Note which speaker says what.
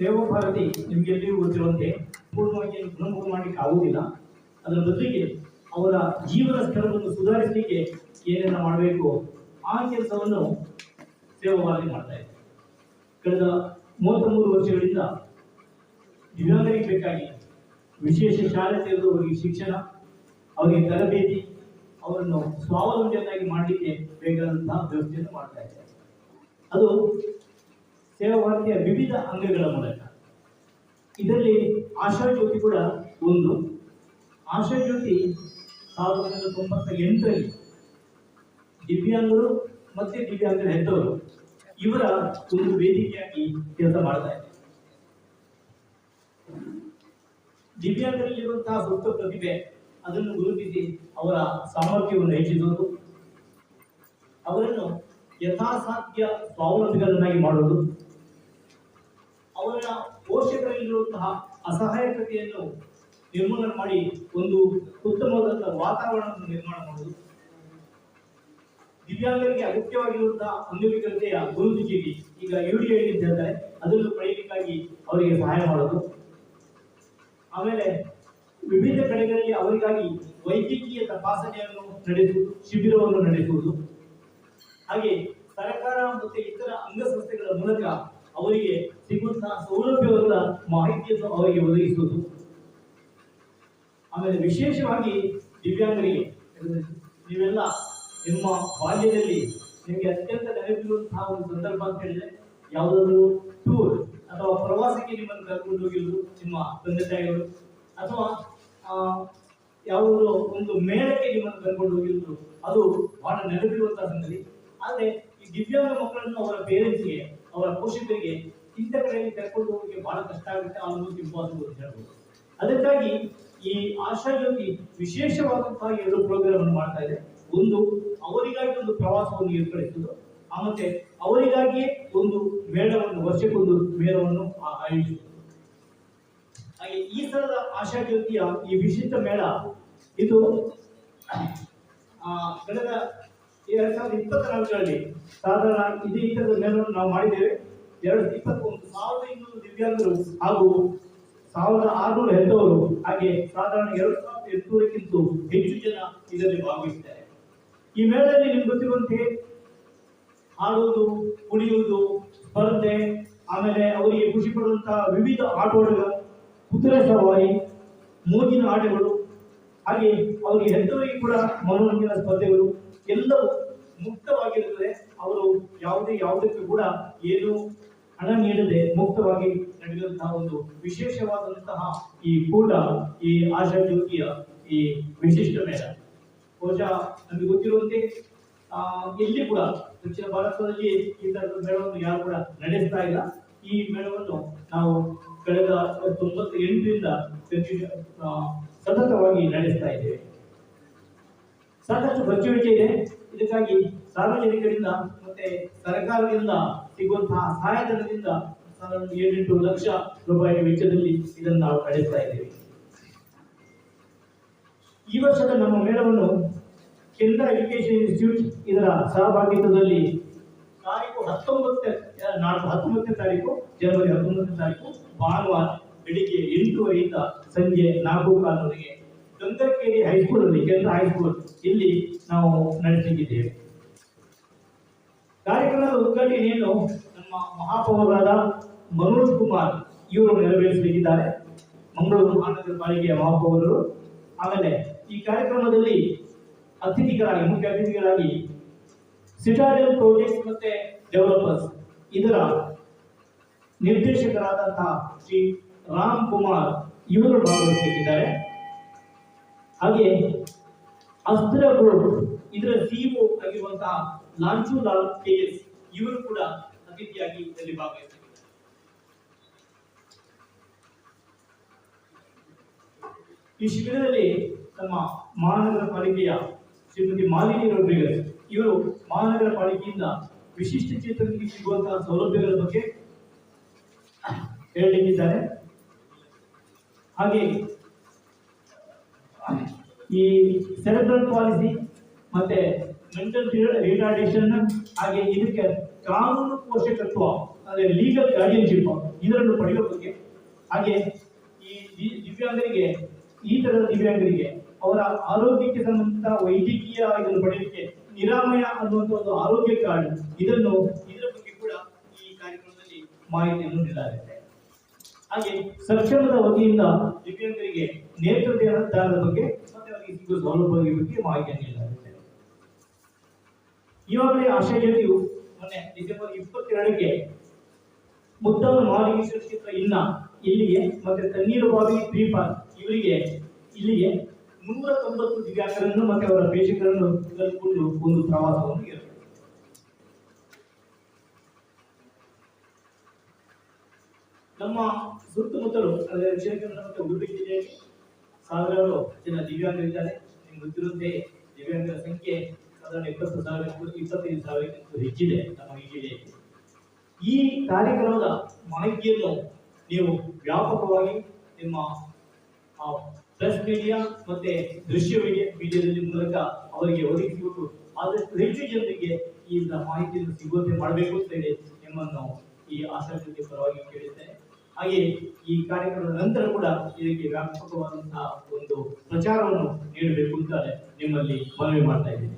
Speaker 1: ಸೇವಾ ಭಾರತಿ ನಿಮಗೆಲ್ಲರಿಗೂ ಗೊತ್ತಿರುವಂತೆ ಪೂರ್ಣವಾಗಿ ಗುಣಮುಖ ಮಾಡಲಿಕ್ಕೆ ಆಗುವುದಿಲ್ಲ. ಅದರ ಬದಲಿಗೆ ಅವರ ಜೀವನ ಸ್ಥಳವನ್ನು ಸುಧಾರಿಸಲಿಕ್ಕೆ ಏನೆಲ್ಲ ಮಾಡಬೇಕು, ಆ ಕೆಲಸವನ್ನು ಸೇವಾ ಭಾರತಿ ಮಾಡ್ತಾ ಇದೆ. ಕಳೆದ ಮೂವತ್ತ್ಮೂರು ವರ್ಷಗಳಿಂದ ದಿವ್ಯಾಂಗರಿಗೆ ಬೇಕಾಗಿ ವಿಶೇಷ ಶಾಲೆ ತೆರೆದು ಅವರಿಗೆ ಶಿಕ್ಷಣ, ಅವರಿಗೆ ತರಬೇತಿ, ಅವರನ್ನು ಸ್ವಾವಲಂಬಿಯನ್ನಾಗಿ ಮಾಡಲಿಕ್ಕೆ ಬೇಕಾದಂತಹ ವ್ಯವಸ್ಥೆಯನ್ನು ಮಾಡ್ತಾ ಇದ್ದಾರೆ. ಅದು ಸೇವಾ ಭಾರತೀಯ ವಿವಿಧ ಅಂಗಗಳ ಮೂಲಕ. ಇದರಲ್ಲಿ ಆಶಾ ಜ್ಯೋತಿ ಕೂಡ ಒಂದು. ಆಶಾ ಜ್ಯೋತಿ ಸಾವಿರದ ಒಂಬೈನೂರ ತೊಂಬತ್ತ ಎಂಟರಲ್ಲಿ ದಿವ್ಯಾಂಗರು ಮತ್ತೆ ದಿವ್ಯಾಂಗರ ಹೆತ್ತವರು ಇವರ ಒಂದು ವೇದಿಕೆಯಾಗಿ ಕೆಲಸ ಮಾಡ್ತಾ ಇದೆ ದಿವ್ಯಾಂಗರಲ್ಲಿರುವಂತಹ ಸೂಕ್ತ ಪ್ರತಿಭೆ ಅದನ್ನು ಗುರುತಿಸಿ ಅವರ ಸಾಮರ್ಥ್ಯವನ್ನು ಹೆಚ್ಚಿಸುವುದು, ಅವರನ್ನು ಯಥಾಸಾಧ್ಯ ಸ್ವಾವಲಂಬಿಗಳನ್ನಾಗಿ ಮಾಡುವುದು ಅವರ ಪೋಷಕರಲ್ಲಿರುವಂತಹ ಅಸಹಾಯಕತೆಯನ್ನು ನಿರ್ಮೂಲನೆ ಮಾಡಿ ಒಂದು ಉತ್ತಮವಾದಂತಹ ವಾತಾವರಣವನ್ನು ನಿರ್ಮಾಣ ಮಾಡುವುದು. ದಿವ್ಯಾಂಗರಿಗೆ ಅಗತ್ಯವಾಗಿರುವಂತಹ ಅಂಗವಿಕಲತೆಯ ಗುರುತು ಚೀಟಿ ಈಗ ಯು ಡಿ ಐ ಇದ್ದಾರೆ ಅದನ್ನು ಪಡೆಯಲಿಕ್ಕಾಗಿ ಅವರಿಗೆ ಸಹಾಯ ಮಾಡೋದು. ಆಮೇಲೆ ವಿವಿಧ ಕಡೆಗಳಲ್ಲಿ ಅವರಿಗಾಗಿ ವೈದ್ಯಕೀಯ ತಪಾಸಣೆಯನ್ನು ನಡೆಸುವುದು, ಶಿಬಿರವನ್ನು ನಡೆಸುವುದು. ಹಾಗೆ ಸರ್ಕಾರ ಮತ್ತು ಇತರ ಅಂಗಸಂಸ್ಥೆಗಳ ಮೂಲಕ ಅವರಿಗೆ ಸಿಗುವಂತಹ ಸೌಲಭ್ಯವಾದ ಮಾಹಿತಿಯನ್ನು ಅವರಿಗೆ ಒದಗಿಸುವುದು. ಆಮೇಲೆ ವಿಶೇಷವಾಗಿ ದಿವ್ಯಾಂಗರಿಗೆ ನೀವೆಲ್ಲ ನಿಮ್ಮ ಬಾಲ್ಯದಲ್ಲಿ ನಿಮಗೆ ಅತ್ಯಂತ ನೆನಪಿರುವಂತಹ ಒಂದು ಸಂದರ್ಭ ಅಂತ ಹೇಳಿದ್ರೆ ಯಾವುದಾದ್ರು ಟೂರ್ ಅಥವಾ ಪ್ರವಾಸಕ್ಕೆ ನಿಮ್ಮನ್ನು ಕರ್ಕೊಂಡು ಹೋಗಿದ್ರು ನಿಮ್ಮ ತಂದೆ ತಾಯಿಗಳು ಅಥವಾ ಆ, ಯಾವುದೋ ಒಂದು ಮೇಳಕ್ಕೆ ನಿಮ್ಮನ್ನು ಕರ್ಕೊಂಡು ಹೋಗಿದ್ರು ಅದು ಬಹಳ ನೆನಪಿರುವಂತಹ ಸಂಗತಿ. ಆದ್ರೆ ಈ ದಿವ್ಯಾಂಗ ಮಕ್ಕಳನ್ನು ಅವರ ಪೇರೆಂಟ್ಸ್ಗೆ ಅವರ ಪೋಷಕರಿಗೆ ಇಂಥ ಕಡೆಯಲ್ಲಿ ಕರ್ಕೊಂಡು ಹೋಗೋಕೆ ಬಹಳ ಕಷ್ಟ ಆಗುತ್ತೆ ಆಲ್ಮೋಸ್ಟ್ ಇಂಪಾಸಿಬಲ್ ಅಂತ ಹೇಳ್ಬೋದು. ಅದಕ್ಕಾಗಿ ಈ ಆಶಾ ಜ್ಯೋತಿ ವಿಶೇಷವಾದಂತಹ ಎರಡು ಪ್ರೋಗ್ರಾಮ್ ಅನ್ನು ಮಾಡ್ತಾ ಇದೆ. ಒಂದು ಅವರಿಗಾಗಿ ಒಂದು ಪ್ರವಾಸವನ್ನು ಏರ್ಪಡಿಸುವುದು ಆ ಮತ್ತೆ ಅವರಿಗಾಗಿಯೇ ಒಂದು ಮೇಳವನ್ನು ವರ್ಷಕ್ಕೊಂದು ಮೇಳವನ್ನು ಆಯೋಜಿಸುವುದು. ಹಾಗೆ ಈ ಸಲದ ಆಶಾ ಜ್ಯೋತಿಯ ಈ ವಿಶಿಷ್ಟ ಮೇಳ ಇದು ಆ, ಎರಡ್ ಸಾವಿರದ ಇಪ್ಪತ್ನಾಲ್ಕರಲ್ಲಿ ಸಾಧಾರಣ ಇದೇ ಈ ಥರದ ಮೇಳವನ್ನು ನಾವು ಮಾಡಿದ್ದೇವೆ. ಎರಡು ಇಪ್ಪತ್ತೊಂದು ಸಾವಿರದ ಇನ್ನೂರು ದಿವ್ಯಾಂಗರು ಹಾಗೂ ಸಾವಿರದ ಆರುನೂರು ಹೆದ್ದವರು ಹಾಗೆ ಸಾಧಾರಣ ಎರಡು ಸಾವಿರದ ಎಂಟುನೂರಕ್ಕಿಂತ ಹೆಚ್ಚು ಜನ ಇದರಲ್ಲಿ ಭಾಗವಹಿಸಿದ್ದಾರೆ. ಈ ಮೇಳದಲ್ಲಿ ನಿಮ್ಗೆ ಗೊತ್ತಿರುವಂತೆ ಆಡುವುದು ಕುಣಿಯುವುದು, ಸ್ಪರ್ಧೆ, ಆಮೇಲೆ ಅವರಿಗೆ ಖುಷಿ ಪಡುವಂತಹ ವಿವಿಧ ಆಟೋಟಗಳು ಕುದುರೆ ಸವಾರಿ ಮೂಗಿನ ಆಟಗಳು, ಹಾಗೆ ಅವರಿಗೆ ಹೆದ್ದವರಿಗೆ ಕೂಡ ಮನೋರಂಜನಾ ಸ್ಪರ್ಧೆಗಳು ಎಲ್ಲವೂ ಮುಕ್ತವಾಗಿರುತ್ತದೆ. ಅವರು ಯಾವುದೇ ಯಾವುದಕ್ಕೂ ಕೂಡ ಏನು ಹಣ ನೀಡದೆ ಮುಕ್ತವಾಗಿ ನಡೆಯುವಂತಹ ಒಂದು ವಿಶೇಷವಾದಂತಹ ಈ ಕೂಟ ಈ ಆಶಾ ಜ್ಯೋತಿಯ ಈ ವಿಶಿಷ್ಟ ಮೇಳ. ಬಹುಶಃ ನಮಗೆ ಗೊತ್ತಿರುವಂತೆ ಆ, ಇಲ್ಲಿ ಕೂಡ ದಕ್ಷಿಣ ಭಾರತದಲ್ಲಿ ಈ ತರದ ಮೇಳವನ್ನು ಯಾರು ಕೂಡ ನಡೆಸ್ತಾ ಇಲ್ಲ. ಈ ಮೇಳವನ್ನು ನಾವು ಕಳೆದ ತೊಂಬತ್ತ ಎಂಟರಿಂದ ಸತತವಾಗಿ ನಡೆಸ್ತಾ ಇದ್ದೇವೆ. ಸಾಕಷ್ಟು ಖರ್ಚು ಇದೆ. ಇದಕ್ಕಾಗಿ ಸಾರ್ವಜನಿಕರಿಂದ ಮತ್ತೆ ಸರ್ಕಾರದಿಂದ ಸಿಗುವಂತಹ ಸಹಾಯಧನದಿಂದ ಏಳೆಂಟು ಲಕ್ಷ ರೂಪಾಯಿ ವೆಚ್ಚದಲ್ಲಿ ಇದನ್ನು ನಾವು ನಡೆಸ್ತಾ ಇದ್ದೇವೆ. ಈ ವರ್ಷದ ನಮ್ಮ ಮೇಳವನ್ನು ಕೇಂದ್ರ ಎಜುಕೇಶನ್ ಇನ್ಸ್ಟಿಟ್ಯೂಟ್ ಇದರ ಸಹಭಾಗಿತ್ವದಲ್ಲಿ ತಾರೀಕು ಹತ್ತೊಂಬತ್ತ ನಾಲ್ಕು ಹತ್ತೊಂಬತ್ತನೇ ತಾರೀಕು, ಜನವರಿ ಹತ್ತೊಂಬತ್ತನೇ ತಾರೀಕು, ಭಾನುವಾರ ಬೆಳಿಗ್ಗೆ ಎಂಟೂವರೆಯಿಂದ ಸಂಜೆ ನಾಲ್ಕು ಕಾಲವರೆಗೆ ಗಂಗರಕೇರಿ ಹೈಸ್ಕೂಲ್ ಅಲ್ಲಿ, ಕೇಂದ್ರ ಹೈಸ್ಕೂಲ್ ಇಲ್ಲಿ ನಾವು ನಡೆಸಿದ್ದೇವೆ ಕಾರ್ಯಕ್ರಮದ ಉದ್ಘಾಟನೆಯನ್ನು ನಮ್ಮ ಮಹಾಪೌರರಾದ ಮನೋಜ್ ಕುಮಾರ್ ಇವರು ನೆರವೇರಿಸಲಿದ್ದಾರೆ ಮಂಗಳೂರು ಮಹಾನಗರ ಪಾಲಿಕೆಯ ಮಹಾಪೌರರು ಆಮೇಲೆ ಈ ಕಾರ್ಯಕ್ರಮದಲ್ಲಿ ಅತಿಥಿಗಳಾಗಿ, ಮುಖ್ಯ ಅತಿಥಿಗಳಾಗಿ ಸಿಟಾಡೆಲ್ ಪ್ರಾಜೆಕ್ಟ್ ಮತ್ತೆ ಡೆವಲಪರ್ಸ್ ಇದರ ನಿರ್ದೇಶಕರಾದಂತಹ ಶ್ರೀ ರಾಮ್ ಕುಮಾರ್ ಇವರು ಭಾಗವಹಿಸಲಿದ್ದಾರೆ ಹಾಗೆ ಅಸ್ತ್ರ ಗ್ರೂಪ್ ಇದರ ಸಿಇಒ ಆಗಿರುವಂತಹ ಲಾಂಚು ಲಾಲ್ ಕೆ ಇವರು ಕೂಡ ಅತಿಥಿಯಾಗಿ ಇದರಲ್ಲಿ ಭಾಗವಹಿಸಿದ್ದಾರೆ. ಈ ಶಿಬಿರದಲ್ಲಿ ನಮ್ಮ ಮಹಾನಗರ ಪಾಲಿಕೆಯ ಶ್ರೀಮತಿ ಮಾಲಿನಿ ರೊಡ್ರಿಗಸ್ ಇವರು ಮಹಾನಗರ ಪಾಲಿಕೆಯಿಂದ ವಿಶಿಷ್ಟ ಚೇತನಕ್ಕೆ ಸಿಗುವಂತಹ ಸೌಲಭ್ಯಗಳ ಬಗ್ಗೆ ಹೇಳಲಿಕ್ಕಿದ್ದಾರೆ. ಹಾಗೆ ಈ ಸೆರೆಬ್ರಲ್ ಪಾಲಿಸಿ ಮತ್ತೆ ಮೆಂಟಲ್ ರಿಟಾರ್ಡೇಷನ್ ಹಾಗೆ ಇದಕ್ಕೆ ಕಾನೂನು ಪೋಷಕತ್ವ, ಅಂದ್ರೆ ಲೀಗಲ್ ಗಾರ್ಡಿಯನ್ಶಿಪ್ ಇದರನ್ನು ಪಡೆಯುವ ಬಗ್ಗೆ ಹಾಗೆ ಈ ದಿವ್ಯಾಂಗರಿಗೆ, ಈ ತರದ ದಿವ್ಯಾಂಗರಿಗೆ ಅವರ ಆರೋಗ್ಯಕ್ಕೆ ಸಂಬಂಧಿತ ವೈದ್ಯಕೀಯ ಇದನ್ನು ಪಡೆಯಲಿಕ್ಕೆ ನಿರಾಮಯ ಅನ್ನುವಂಥ ಒಂದು ಆರೋಗ್ಯ ಕಾರ್ಡ್ ಇದನ್ನು ಇದರ ಬಗ್ಗೆ ಕೂಡ ಈ ಕಾರ್ಯಕ್ರಮದಲ್ಲಿ ಮಾಹಿತಿಯನ್ನು ನೀಡಲಾಗಿದೆ. ಹಾಗೆ ಸರ್ಕಾರದ ವತಿಯಿಂದ ದಿವ್ಯಾಂಗರಿಗೆ ನೇತೃತ್ವದಾನದ ಬಗ್ಗೆ ಮತ್ತೆ ಅವರಿಗೆ ಸಿಗುವ ಸೌಲಭ್ಯ ಬಗ್ಗೆ ಮಾಹಿತಿ ನೀಡಲಾಗುತ್ತೆ ಈವಾಗಲೇ ಆಶಾ ಜ್ಯೋತಿಯು ಮೊನ್ನೆ ಡಿಸೆಂಬರ್ ಇಪ್ಪತ್ತೆರಡಕ್ಕೆ ಮುದ್ದಾದ ಮಾಲಿಗೆ ಕ್ಷೇತ್ರ ಇನ್ನ ಇಲ್ಲಿಗೆ ಮತ್ತೆ ತಣ್ಣೀರು ಬಾವಿ, ದ್ವೀಪ ಇವರಿಗೆ ಇಲ್ಲಿಗೆ ನೂರ ತೊಂಬತ್ತು ದಿವ್ಯಾಂಗರನ್ನು ಮತ್ತೆ ಅವರ ಪೇಷಕರನ್ನು ಕರೆದುಕೊಂಡು ಒಂದು ಪ್ರವಾಸವನ್ನು ನಮ್ಮ ಸುತ್ತಮುತ್ತಲು ಅಂದರೆ ಮತ್ತು ಉಡುಪಿ ಸಾವಿರಾರು ಜನ ದಿವ್ಯಾಂಗರಿದ್ದಾರೆ. ನಿಮ್ಗೆ ಗೊತ್ತಿರುತ್ತೆ ದಿವ್ಯಾಂಗರ ಸಂಖ್ಯೆ ಸಾಧಾರಣ ಇಪ್ಪತ್ತು ಸಾವಿರ ಇಪ್ಪತ್ತೈದು ಸಾವಿರಕ್ಕಿಂತ ಹೆಚ್ಚಿದೆ ನಮ್ಮ ಜಿಲ್ಲೆಯಲ್ಲಿ. ಈ ಕಾರ್ಯಕ್ರಮದ ಮಾಹಿತಿಯನ್ನು ನೀವು ವ್ಯಾಪಕವಾಗಿ ನಿಮ್ಮ ಪ್ರೆಸ್ ಮೀಡಿಯಾ ಮತ್ತೆ ದೃಶ್ಯ ಮೀಡಿಯಾ ಮೂಲಕ ಅವರಿಗೆ ಒದಗಿಸಿಕೊಟ್ಟು ಆದಷ್ಟು ಹೆಚ್ಚು ಜನರಿಗೆ ಈ ಮಾಹಿತಿಯನ್ನು ಸಿಗುವಂತೆ ಮಾಡಬೇಕು ಅಂತ ಹೇಳಿ ನಿಮ್ಮನ್ನು ಈ ಆಸಕ್ತಿ ಪರವಾಗಿ ಕೇಳಿದ್ದೇನೆ. ಹಾಗೆ ಈ ಕಾರ್ಯಕ್ರಮದ ನಂತರ ಕೂಡ ಇದಕ್ಕೆ ವ್ಯಾಪಕವಾದಂತಹ ಒಂದು ಪ್ರಚಾರವನ್ನು ನೀಡಬೇಕು ಅಂತ ನಿಮ್ಮಲ್ಲಿ ಮನವಿ ಮಾಡ್ತಾ ಇದ್ದೇನೆ.